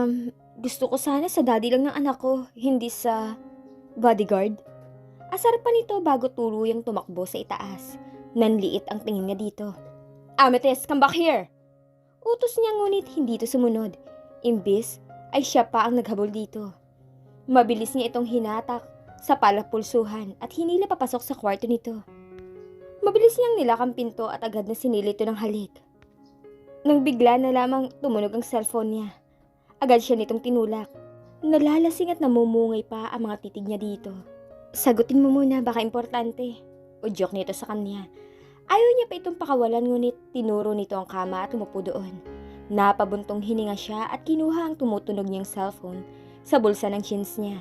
Um, gusto ko sana sa daddy lang ng anak ko, hindi sa bodyguard. Asar pa nito bago tuluyang tumakbo sa itaas. Nanliit ang tingin niya dito. Amethyst, come back here! Utos niya ngunit hindi ito sumunod. Imbis ay siya pa ang naghabol dito. Mabilis niya itong hinatak sa palapulsuhan at hinila papasok sa kwarto nito. Mabilis niyang nilakang pinto at agad na sinili ito ng halik. Nang bigla na lamang tumunog ang cellphone niya. Agad siya nitong tinulak. Nalalasing at namumungay pa ang mga titig niya dito. Sagutin mo muna, baka importante. Joke nito sa kanya. Ayaw niya pa itong pakawalan ngunit tinuro nito ang kama at umupo doon. Napabuntong hininga siya at kinuha ang tumutunog niyang cellphone sa bulsa ng jeans niya.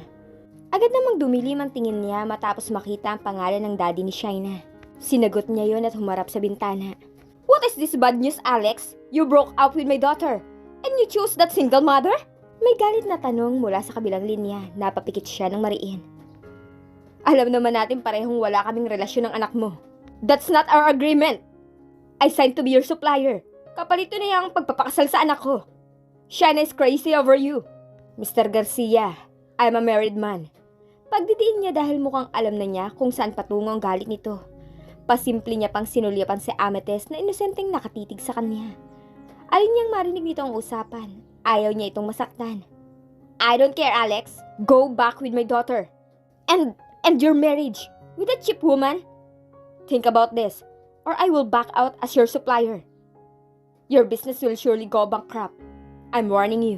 Agad namang dumilim ang tingin niya matapos makita ang pangalan ng daddy ni Shaina. Sinagot niya yon at humarap sa bintana. What is this bad news, Alex? You broke up with my daughter. And you chose that single mother? May galit na tanong mula sa kabilang linya. Napapikit siya ng mariin. Alam naman natin parehong wala kaming relasyon ng anak mo. That's not our agreement. I signed to be your supplier. Kapalito na yung pagpapakasal sa anak ko. Shana is crazy over you. Mr. Garcia, I'm a married man. Pagdidiin niya dahil mukhang alam na niya kung saan patungo ang galit nito. Pasimple niya pang sinulyapan si Amethyst na inosenteng nakatitig sa kanya. Ayaw niyang marinig nito ang usapan. Ayaw niya itong masaktan. I don't care, Alex. Go back with my daughter. And, and your marriage. With that cheap woman. Think about this, or I will back out as your supplier. Your business will surely go bankrupt. I'm warning you.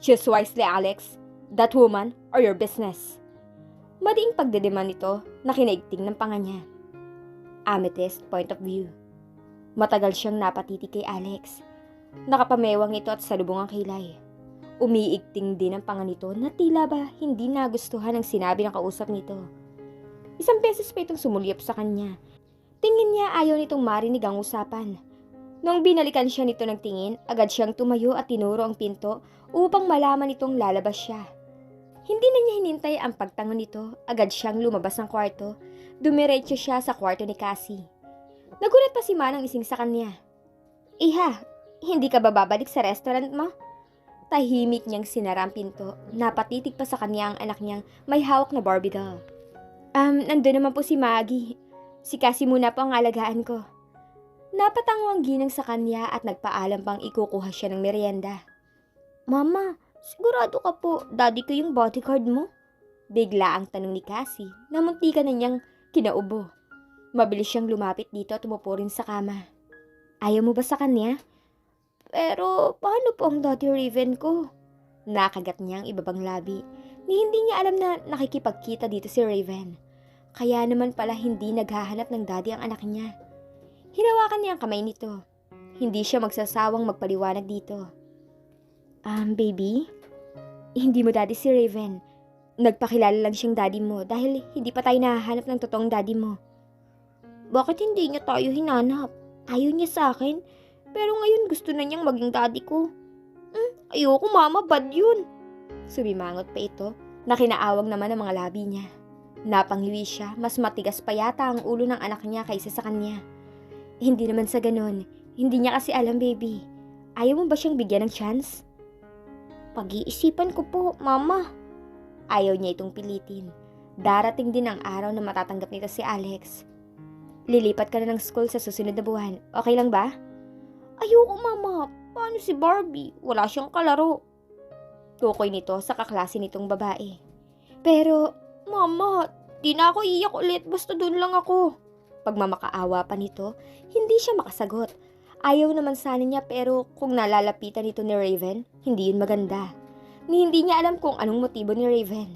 Choose wisely, Alex. That woman or your business. Madiing pagdedemand nito na kinaigting ng panga niya. Amethyst point of view. Matagal siyang napatitig kay Alex. Nakapamewang ito at salubong ang kilay. Umiigting din ang panga nito na tila ba hindi nagustuhan ang sinabi ng kausap nito. Isang beses pa itong sumulyap sa kanya. Tingin niya ayaw nitong marinig ang usapan. Nung binalikan siya nito ng tingin, agad siyang tumayo at tinuro ang pinto upang malaman itong lalabas siya. Hindi na niya hinintay ang pagtangon nito, agad siyang lumabas ng kwarto. Dumiretso siya sa kwarto ni Cassie. Nagulat pa si Manang ising sa kanya. Iha, hindi ka ba babalik sa restaurant mo? Tahimik niyang sinara ang pinto. Napatitig pa sa kanya ang anak niyang may hawak na Barbie doll. Um, nandun naman po si Maggie. Si Cassie muna po ang alagaan ko. Napatango ang ginang sa kanya at nagpaalam pang ikukuha siya ng merienda. Mama, sigurado ka po, daddy ko yung bodyguard mo? Bigla ang tanong ni Cassie na muntika na niyang kinaubo. Mabilis siyang lumapit dito at umupo rin sa kama. Ayaw mo ba sa kanya? Pero paano po ang daddy Raven ko? Nakagat niya ang ibabang labi. Ni hindi niya alam na nakikipagkita dito si Raven. Kaya naman pala hindi naghahanap ng daddy ang anak niya. Hinawakan niya ang kamay nito. Hindi siya magsasawang magpaliwanag dito. Um, baby? Hindi mo daddy si Raven. Nagpakilala lang siyang daddy mo dahil hindi pa tayo nahahanap ng totoong daddy mo. Bakit hindi niya tayo hinanap? Ayaw niya sa akin. Pero ngayon gusto na niyang maging daddy ko. Hmm, ayoko mama, bad yun. Sumimangot pa ito na kinaawang naman ang mga labi niya. Napangiwi siya, mas matigas pa yata ang ulo ng anak niya kaysa sa kanya. Hindi naman sa ganon. Hindi niya kasi alam, baby. Ayaw mo ba siyang bigyan ng chance? Pag-iisipan ko po, mama. Ayaw niya itong pilitin. Darating din ang araw na matatanggap nito si Alex. Lilipat ka na ng school sa susunod na buwan. Okay lang ba? Ayoko, mama. Paano si Barbie? Wala siyang kalaro. Tukoy nito sa kaklase nitong babae. Pero, mama, di na ako iyak ulit. Basta doon lang ako. Pagmamakaawa pa nito, hindi siya makasagot. Ayaw naman sana niya pero kung nalalapitan nito ni Raven, hindi yun maganda. Ni hindi niya alam kung anong motibo ni Raven.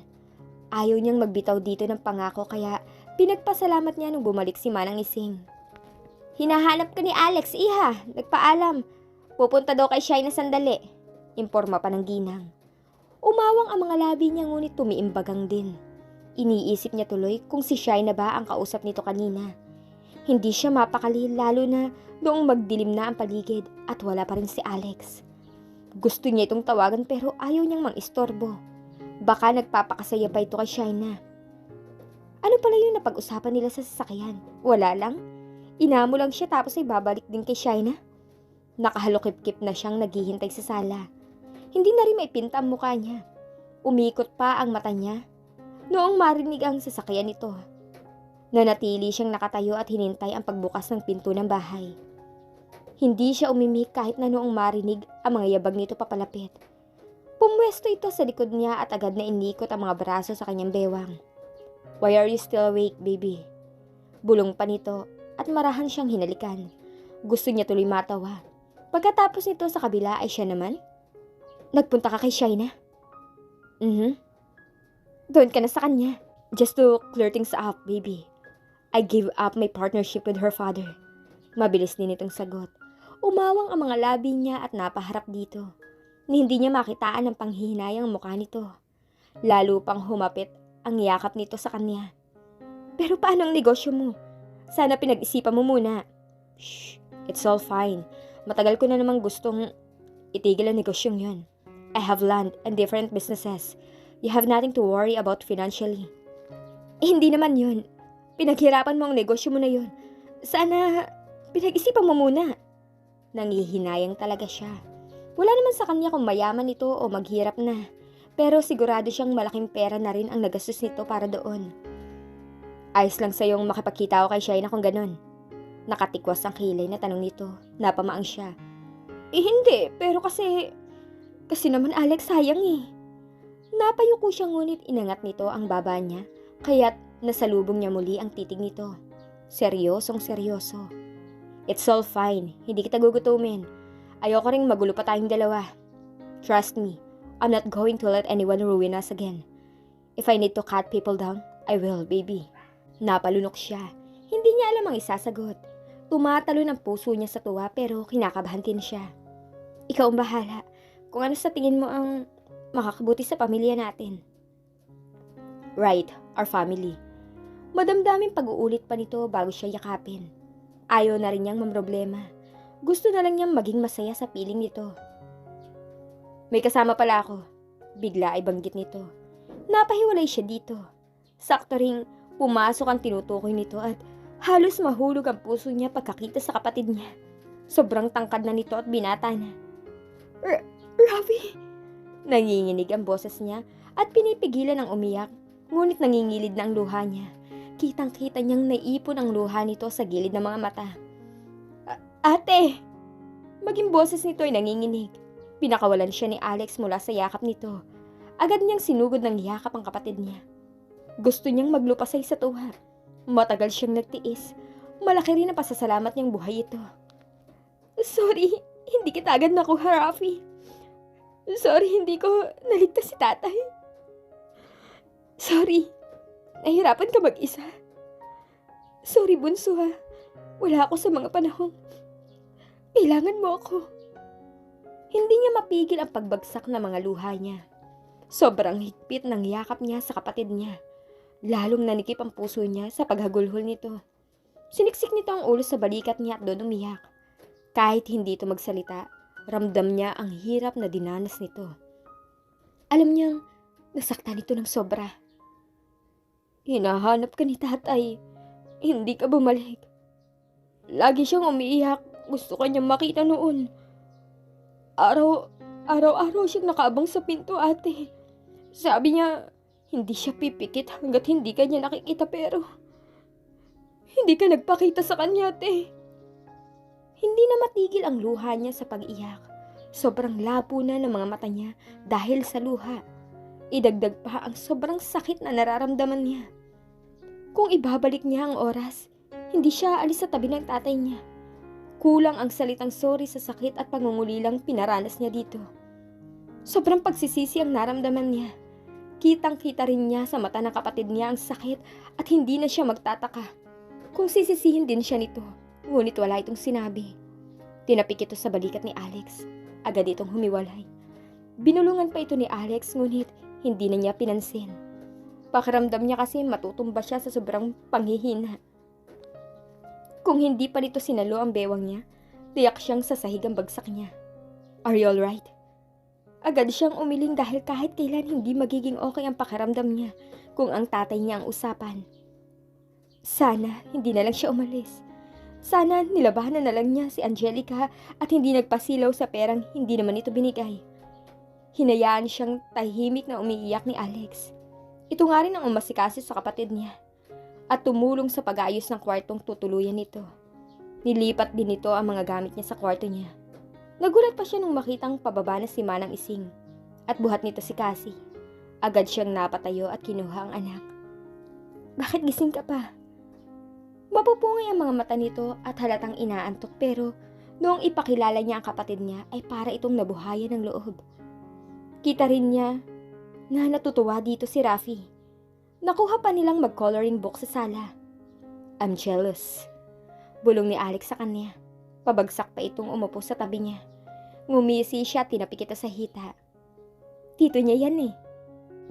Ayaw niyang magbitaw dito ng pangako kaya pinagpasalamat niya nung bumalik si Manang Ising. Hinahanap ka ni Alex, iha. Nagpaalam. Pupunta daw kay Shai na sandali. Imporma pa ng ginang. Umawang ang mga labi niya ngunit tumiimbagang din. Iniisip niya tuloy kung si Shai na ba ang kausap nito kanina. Hindi siya mapakali lalo na noong magdilim na ang paligid at wala pa rin si Alex. Gusto niya itong tawagan pero ayaw niyang mang-istorbo. Baka nagpapakasaya pa ito kay Shaina. Ano pala yung napag-usapan nila sa sasakyan? Wala lang? Inamo lang siya tapos ay babalik din kay Shaina? Nakahalukip-kip na siyang naghihintay sa sala. Hindi na rin maipinta ang mukha niya. Umikot pa ang mata niya. Noong marinig ang sasakyan nito. Nanatili siyang nakatayo at hinintay ang pagbukas ng pinto ng bahay. Hindi siya umimik kahit na noong marinig ang mga yabag nito papalapit. Pumwesto ito sa likod niya at agad na inikot ang mga braso sa kanyang bewang. Why are you still awake, baby? Bulong pa nito at marahan siyang hinalikan. Gusto niya tuloy matawa. Pagkatapos nito sa kabila ay siya naman. Nagpunta ka kay Shaina? Mhm. Doon ka na sa kanya. Just to clear things up, baby. I gave up my partnership with her father. Mabilis din itong sagot. Umawang ang mga labi niya at napaharap dito. Hindi niya makitaan ang panghihinayang mukha nito. Lalo pang humapit ang yakap nito sa kanya. Pero paano ang negosyo mo? Sana pinag-isipan mo muna. Shh, it's all fine. Matagal ko na namang gustong itigil ang negosyong yun. I have land and different businesses. You have nothing to worry about financially. Eh, hindi naman yun. Pinaghirapan mo ang negosyo mo na yun. Sana pinag-isipan mo muna. Nangihinayang talaga siya. Wala naman sa kanya kung mayaman ito o maghirap na. Pero sigurado siyang malaking pera na rin ang nagastos nito para doon. Ayos lang sa'yong makipagkita ako kay Shaina kung ganun. Nakatikwas ang kilay na tanong nito. Napamaang siya. Eh hindi, pero kasi... Kasi naman Alex, sayang eh. Napayuko siya ngunit inangat nito ang baba niya, kaya't nasalubong niya muli ang titig nito. Seryosong seryoso. It's all fine, hindi kita gugutumin. Ayoko ring magulo pa tayong dalawa. Trust me, I'm not going to let anyone ruin us again. If I need to cut people down, I will, baby. Napalunok siya. Hindi niya alam ang isasagot. Tumatalo ng puso niya sa tuwa pero kinakabahan din siya. Ikaw ang bahala. Kung ano sa tingin mo ang makakabuti sa pamilya natin. Right, our family. Madamdaming pag-uulit pa nito bago siya yakapin. Ayaw na rin niyang mamroblema. Gusto na lang niyang maging masaya sa piling nito. May kasama pala ako. Bigla ay banggit nito. Napahiwalay siya dito. Sakto ring pumasok ang tinutukoy nito at halos mahulog ang puso niya pagkakita sa kapatid niya. Sobrang tangkad na nito at binata na. R- Ravi! Nanginginig ang boses niya at pinipigilan ang umiyak, ngunit nangingilid na ang luha niya. Kitang-kita niyang naipon ang luha nito sa gilid ng mga mata. "A- Ate! Maging boses nito ay nanginginig. Pinakawalan siya ni Alex mula sa yakap nito. Agad niyang sinugod ng yakap ang kapatid niya. Gusto niyang maglupasay sa tuwa. Matagal siyang nagtiis. Malaki rin ang pasasalamat niyang buhay ito. Sorry, hindi kita agad nakuha, Rafi. Sorry, hindi ko naligtas si tatay. Sorry, nahirapan ka mag-isa. Sorry, bunso ha. Wala ako sa mga panahong. Kailangan mo ako. Hindi niya mapigil ang pagbagsak ng mga luha niya. Sobrang higpit ng yakap niya sa kapatid niya. Lalong nanikip ang puso niya sa paghagulhol nito. Siniksik nito ang ulo sa balikat niya at doon umiyak. Kahit hindi ito magsalita, ramdam niya ang hirap na dinanas nito. Alam niyang nasaktan ito ng sobra. Hinahanap ka ni tatay. Hindi ka bumalik. Lagi siyang umiiyak. Gusto ka niyang makita noon. Araw, araw-araw siyang nakaabang sa pinto ate. Sabi niya, hindi siya pipikit hanggat hindi ka niya nakikita pero hindi ka nagpakita sa kanya ate. Hindi na matigil ang luha niya sa pag-iyak. Sobrang labo na ng mga mata niya dahil sa luha. Idagdag pa ang sobrang sakit na nararamdaman niya. Kung ibabalik niya ang oras, hindi siya alis sa tabi ng tatay niya. Kulang ang salitang sorry sa sakit at pangungulilang pinaranas niya dito. Sobrang pagsisisi ang naramdaman niya. Kitang-kita rin niya sa mata ng kapatid niya ang sakit at hindi na siya magtataka. Kung sisisihin din siya nito, ngunit wala itong sinabi. Tinapik ito sa balikat ni Alex. Agad itong humiwalay. Binulungan pa ito ni Alex ngunit hindi na niya pinansin. Pakiramdam niya kasi matutumba siya sa sobrang panghihina. Kung hindi pa nito sinalo ang bewang niya, tiyak siyang sa sahig ang bagsak niya. Are you alright? Agad siyang umiling dahil kahit kailan hindi magiging okay ang pakiramdam niya kung ang tatay niya ang usapan. Sana hindi na lang siya umalis. Sana nilabahan na lang niya si Angelica at hindi nagpasilaw sa perang hindi naman ito binigay. Hinayaan siyang tahimik na umiiyak ni Alex. Ito nga rin ang umasikasi sa kapatid niya at tumulong sa pag-ayos ng kwartong tutuluyan nito. Nilipat din nito ang mga gamit niya sa kwarto niya. Nagulat pa siya nung makitang pababa na si Manang Ising at buhat nito si Cassie. Agad siyang napatayo at kinuha ang anak. Bakit gising ka pa? Mapupungay ang mga mata nito at halatang inaantok pero noong ipakilala niya ang kapatid niya ay para itong nabuhayan ng loob. Kita rin niya na natutuwa dito si Rafi. Nakuha pa nilang mag-coloring book sa sala. I'm jealous. Bulong ni Alex sa kanya. Pabagsak pa itong umupo sa tabi niya. Ngumisi siya tinapi kita sa hita. Tito niya yan eh.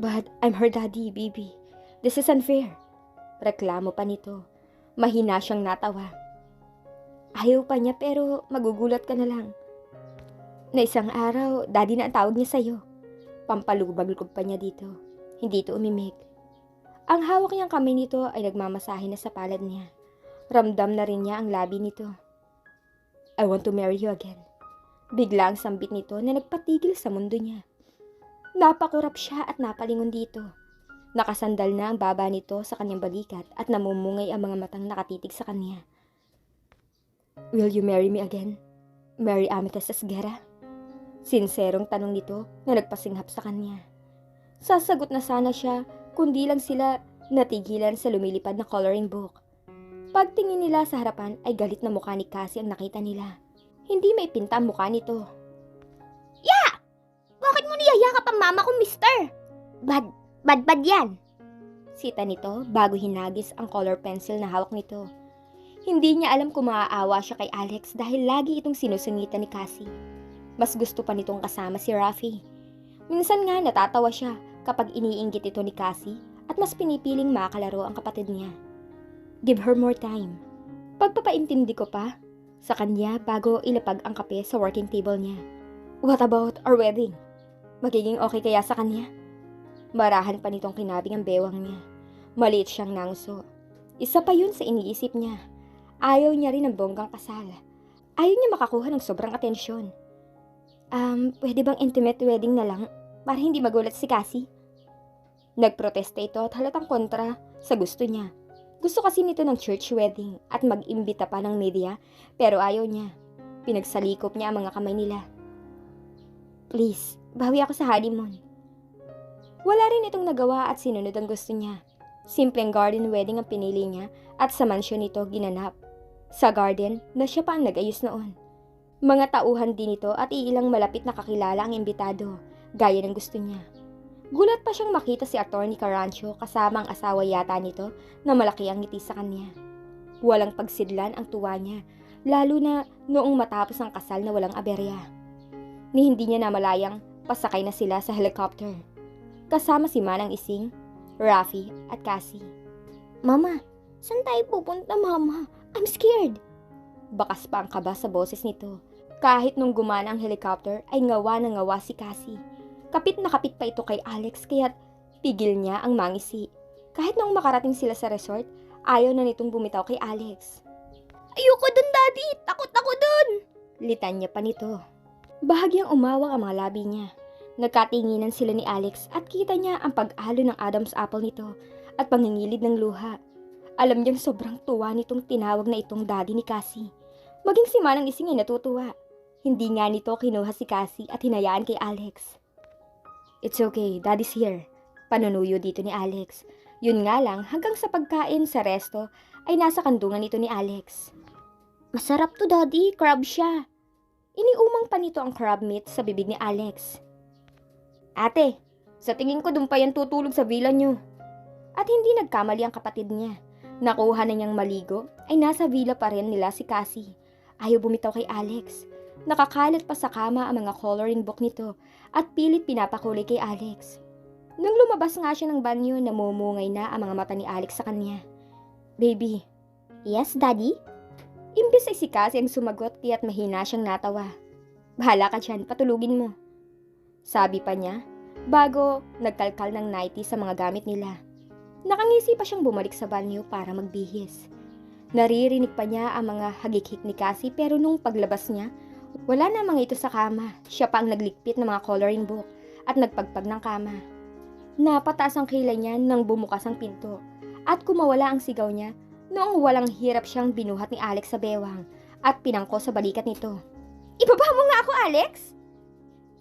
But I'm her daddy, baby. This is unfair. Reklamo pa nito. Mahina siyang natawa. Ayaw pa niya pero magugulat ka na lang. Na isang araw, daddy na ang tawag niya sa'yo. Pampalubag-lubag pa niya dito. Hindi ito umimik. Ang hawak niyang kamay nito ay nagmamasahe na sa palad niya. Ramdam na rin niya ang labi nito. I want to marry you again. Bigla ang sambit nito na nagpatigil sa mundo niya. Napakurap siya at napalingon dito. Nakasandal na ang baba nito sa kanyang balikat at namumungay ang mga matang nakatitig sa kanya. Will you marry me again? Mary Amethyst Esguera? Sinserong tanong nito na nagpasinghap sa kanya. Sasagot na sana siya kundi lang sila natigilan sa lumilipad na coloring book. Pagtingin nila sa harapan ay galit na mukha ni Cassie ang nakita nila. Hindi may pinta ang mukha nito. Ya! Bakit mo niyayakap ang mama ko, mister? Bad, bad, bad yan. Sita nito bago hinagis ang color pencil na hawak nito. Hindi niya alam kung maaawa siya kay Alex dahil lagi itong sinusungitan ni Cassie. Mas gusto pa nitong kasama si Rafi. Minsan nga natatawa siya kapag iniinggit ito ni Cassie at mas pinipiling makalaro ang kapatid niya. Give her more time. Pagpapaintindi ko pa sa kanya bago ilapag ang kape sa working table niya. What about our wedding? Magiging okay kaya sa kanya? Marahan pa nitong kinabing ang bewang niya. Maliit siyang nanguso. Isa pa yun sa iniisip niya. Ayaw niya rin ng bonggang kasal. Ayaw niya makakuha ng sobrang atensyon. Um, pwede bang intimate wedding na lang para hindi magulat si Cassie? Nagprotesta ito at halatang kontra sa gusto niya. Gusto kasi nito ng church wedding at mag-imbita pa ng media pero ayaw niya. Pinagsalikop niya ang mga kamay nila. Please, bawi ako sa honeymoon. Wala rin itong nagawa at sinunod ang gusto niya. Simpleng garden wedding ang pinili niya at sa mansyon nito ginanap. Sa garden na siya pa ang nag-ayos noon. Mga tauhan din ito at iilang malapit na kakilala ang imbitado, gaya ng gusto niya. Gulat pa siyang makita si Attorney Carancho kasama ang asawa yata nito na malaki ang ngiti sa kanya. Walang pagsidlan ang tuwa niya, lalo na noong matapos ang kasal na walang aberya. Ni hindi niya namalayang pasakay na sila sa helicopter. Kasama si Manang Ising, Rafi at Cassie. Mama, saan tayo pupunta mama? I'm scared. Bakas pa ang kaba sa boses nito. Kahit nung gumana ang helicopter ay ngawa na ngawa si Cassie. Kapit na kapit pa ito kay Alex kaya't pigil niya ang mangisi. Kahit nung makarating sila sa resort, ayaw na nitong bumitaw kay Alex. Ayoko dun, Daddy! Takot ako dun! Litanya pa nito. Bahagyang umawak ang mga labi niya. Nagkatinginan sila ni Alex at kita niya ang pag-alo ng Adam's apple nito at pangingilid ng luha. Alam niyang sobrang tuwa nitong tinawag na itong daddy ni Cassie. Maging si Manang Ising ay natutuwa. Hindi nga nito kinuha si Cassie at hinayaan kay Alex. It's okay, daddy's here. Panunuyo dito ni Alex. Yun nga lang, hanggang sa pagkain sa resto, ay nasa kandungan nito ni Alex. Masarap to daddy, crab siya. Iniumang pa nito ang crab meat sa bibig ni Alex. Ate, sa tingin ko dun pa yan tutulog sa villa nyo. At hindi nagkamali ang kapatid niya. Nakuha na niyang maligo, ay nasa villa pa rin nila si Cassie. Ayaw bumitaw kay Alex. Nakakalat pa sa kama ang mga coloring book nito at pilit pinapakulay kay Alex. Nung lumabas nga siya ng banyo, namumungay na ang mga mata ni Alex sa kanya. Baby. Yes, Daddy? Imbis ay si Cassie ang sumagot kaya't mahina siyang natawa. Bahala ka dyan, patulugin mo. Sabi pa niya, bago nagkalkal ng nightie sa mga gamit nila. Nakangisi pa siyang bumalik sa banyo para magbihis. Naririnig pa niya ang mga hagikik ni Cassie pero nung paglabas niya, wala na mga ito sa kama. Siya pa ang naglikpit ng mga coloring book at nagpagpag ng kama. Napataas ang kilay niya nang bumukas ang pinto at kumawala ang sigaw niya noong walang hirap siyang binuhat ni Alex sa bewang at pinangko sa balikat nito. Ibaba mo nga ako, Alex!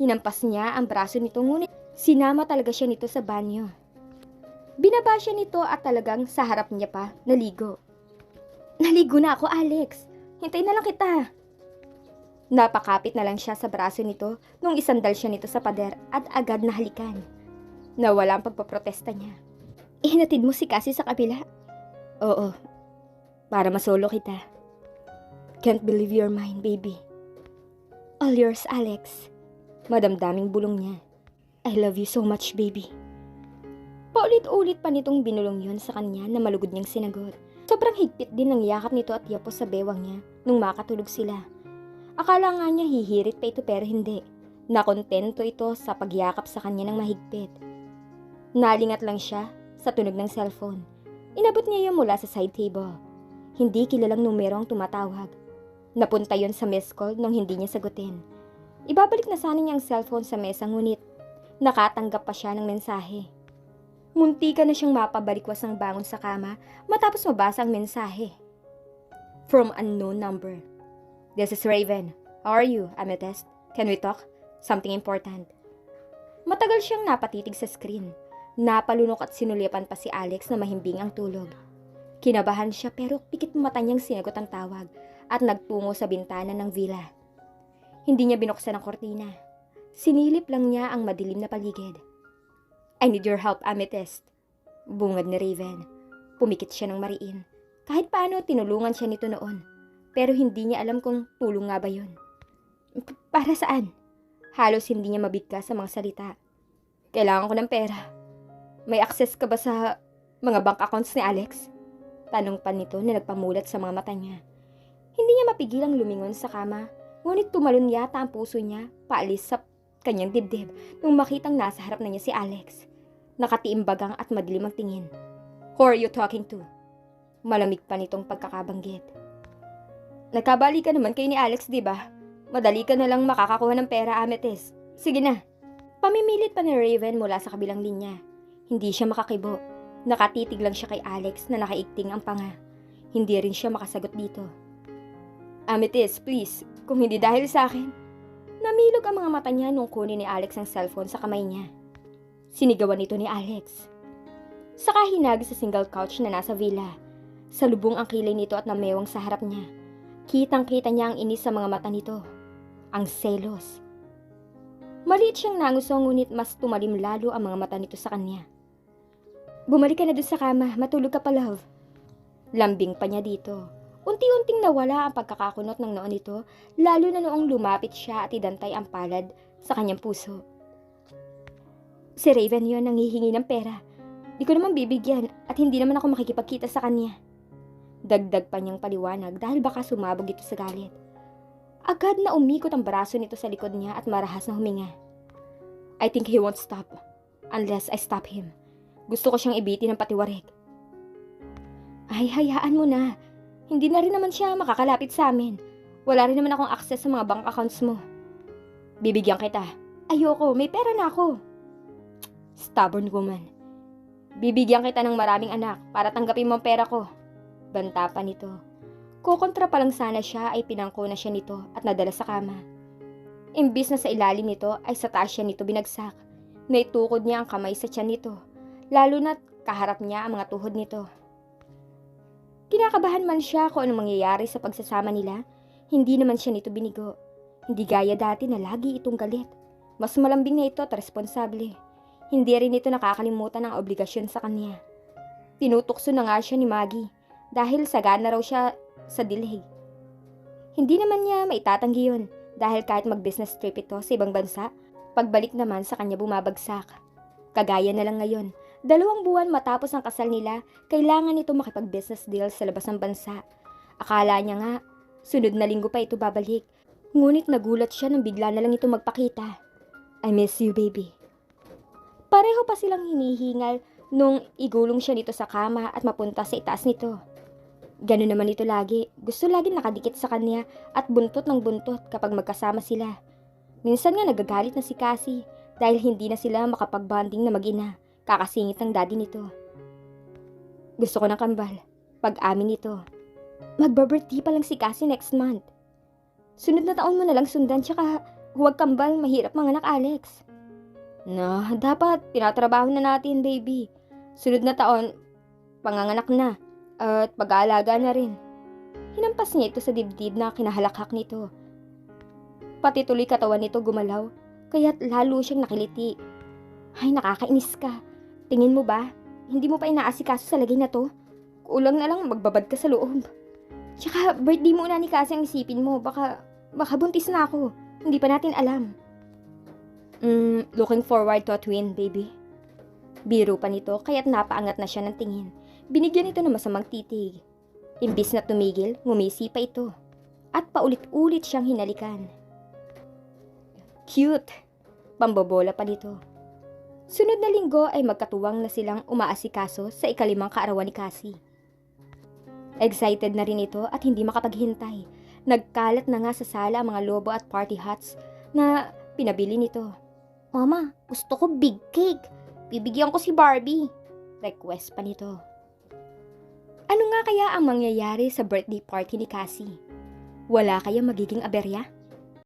Hinampas niya ang braso nito ngunit sinama talaga siya nito sa banyo. Binaba siya nito at talagang sa harap niya pa naligo. Naligo na ako, Alex. Hintay na lang kita. Napakapit na lang siya sa braso nito nung isandal siya nito sa pader at agad na halikan. Nawala ang pagpaprotesta niya. Ihinatid mo si Cassie sa kabila? Oo. Para masolo kita. Can't believe you're mine, baby. All yours, Alex. Madamdaming bulong niya. I love you so much, baby. Paulit-ulit pa nitong binulong yun sa kanya na malugod niyang sinagot. Sobrang higpit din ng yakap nito at yapos sa bewang niya nung makatulog sila. Akala nga niya hihirit pa ito pero hindi. Nakontento ito sa pagyakap sa kanya ng mahigpit. Nalingat lang siya sa tunog ng cellphone. Inabot niya yun mula sa side table. Hindi kilalang numero ang tumatawag. Napunta yon sa missed call nung hindi niya sagutin. Ibabalik na sana niya ang cellphone sa mesa ngunit nakatanggap pa siya ng mensahe. Munti ka na siyang mapabalikwas ng bangon sa kama matapos mabasa ang mensahe. From unknown number. This is Raven. How are you, Amethyst? Can we talk? Something important. Matagal siyang napatitig sa screen. Napalunok at sinulipan pa si Alex na mahimbing ang tulog. Kinabahan siya pero pikit mata niyang sinagot ang tawag at nagtungo sa bintana ng villa. Hindi niya binuksan ang kortina. Sinilip lang niya ang madilim na paligid. I need your help, Amethyst. Bungad ni Raven. Pumikit siya ng mariin. Kahit paano tinulungan siya nito noon. Pero hindi niya alam kung tulong nga ba yun. "P- Para saan? Halos hindi niya mabigkas sa mga salita. Kailangan ko ng pera. May access ka ba sa mga bank accounts ni Alex? Tanong pa nito na nagpamulat sa mga mata niya. Hindi niya mapigilang lumingon sa kama, ngunit tumalon yata ang puso niya paalis sa kanyang dibdib nung makitang nasa harap na niya si Alex. Nakatiimbagang at madilim ang tingin. Who are you talking to? Malamig pa nitong pagkakabanggit. Nagkabali ka naman kayo ni Alex, di ba? Madali ka na lang makakakuha ng pera, Amethyst. Sige na. Pamimilit pa ni Raven mula sa kabilang linya. Hindi siya makakibo. Nakatitig lang siya kay Alex na nakaigting ang panga. Hindi rin siya makasagot dito. Amethyst, please. Kung hindi dahil sa akin. Namilog ang mga mata niya nung kunin ni Alex ang cellphone sa kamay niya. Sinigawan nito ni Alex. Saka hinagi sa single couch na nasa villa. Salubong ang kilay nito at namewang sa harap niya. Kitang-kita niya ang inis sa mga mata nito. Ang selos. Maliit siyang nanguso ngunit mas tumalim lalo ang mga mata nito sa kanya. Bumalik ka na doon sa kama, matulog ka pa love. Lambing pa niya dito. Unti-unting nawala ang pagkakakunot ng noon nito, lalo na noong lumapit siya at idantay ang palad sa kanyang puso. Si Raven yon ang hihingi ng pera. Di ko naman bibigyan at hindi naman ako makikipagkita sa kanya. Dagdag pa niyang paliwanag dahil baka sumabog ito sa galit. Agad na umikot ang braso nito sa likod niya at marahas na huminga. I think he won't stop unless I stop him. Gusto ko siyang ibitin ng patiwarik. Ay, hayaan mo na. Hindi na rin naman siya makakalapit sa amin. Wala rin naman akong access sa mga bank accounts mo. Bibigyan kita. Ayoko, may pera na ako. Stubborn woman. Bibigyan kita ng maraming anak para tanggapin mo ang pera ko. Banta pa nito. Kukontra pa lang sana siya ay pinangko na siya nito at nadala sa kama. Imbis na sa ilalim nito ay sa taas siya nito binagsak. Naitukod niya ang kamay sa tiyan nito. Lalo na't kaharap niya ang mga tuhod nito. Kinakabahan man siya kung anong mangyayari sa pagsasama nila, hindi naman siya nito binigo. Hindi gaya dati na lagi itong galit. Mas malambing na ito at responsable. Hindi rin ito nakakalimutan ang obligasyon sa kanya. Tinutukso na nga siya ni Maggie dahil sagana raw siya sa dilig. Hindi naman niya maitatanggi yun dahil kahit mag-business trip ito sa ibang bansa, pagbalik naman sa kanya bumabagsak. Kagaya na lang ngayon, dalawang buwan matapos ang kasal nila, kailangan nito makipag-business deal sa labas ng bansa. Akala niya nga, sunod na linggo pa ito babalik. Ngunit nagulat siya nang bigla na lang ito magpakita. I miss you, baby. Pareho pa silang hinihingal nung igulong siya nito sa kama at mapunta sa itaas nito. Ganun naman ito lagi. Gusto lagi nakadikit sa kanya at buntot ng buntot kapag magkasama sila. Minsan nga nagagalit na si Cassie dahil hindi na sila makapagbanding na mag-ina, kakasingit ng daddy nito. Gusto ko ng kambal, pag-amin nito. Magba-birthday pa lang si Cassie next month. Sunod na taon mo na lang sundan, tsaka huwag kambal, mahirap mga anak Alex. Na, dapat, tinatrabaho na natin, baby. Sunod na taon, panganganak na, at pag-aalaga na rin. Hinampas niya ito sa dibdib na kinahalakhak nito. Pati tuloy katawan nito gumalaw, kaya't lalo siyang nakiliti. Ay, nakakainis ka. Tingin mo ba, hindi mo pa inaasikaso sa lagay na to? Kulang na lang magbabad ka sa loob. Tsaka, birthday mo na ni Kasi ang isipin mo, baka, baka buntis na ako. Hindi pa natin alam. Mm, looking forward to a twin, baby. Biro pa nito, kaya't napaangat na siya ng tingin. Binigyan ito ng masamang titig. Imbis na tumigil, ngumisi pa ito. At paulit-ulit siyang hinalikan. Cute! Pambobola pa nito. Sunod na linggo ay magkatuwang na silang umaasikaso sa ikalimang kaarawan ni Cassie. Excited na rin ito at hindi makapaghintay. Nagkalat na nga sa sala ang mga lobo at party hats na pinabili nito. Mama, gusto ko big cake. Bibigyan ko si Barbie. Request pa nito. Ano nga kaya ang mangyayari sa birthday party ni Cassie? Wala kaya magiging aberya?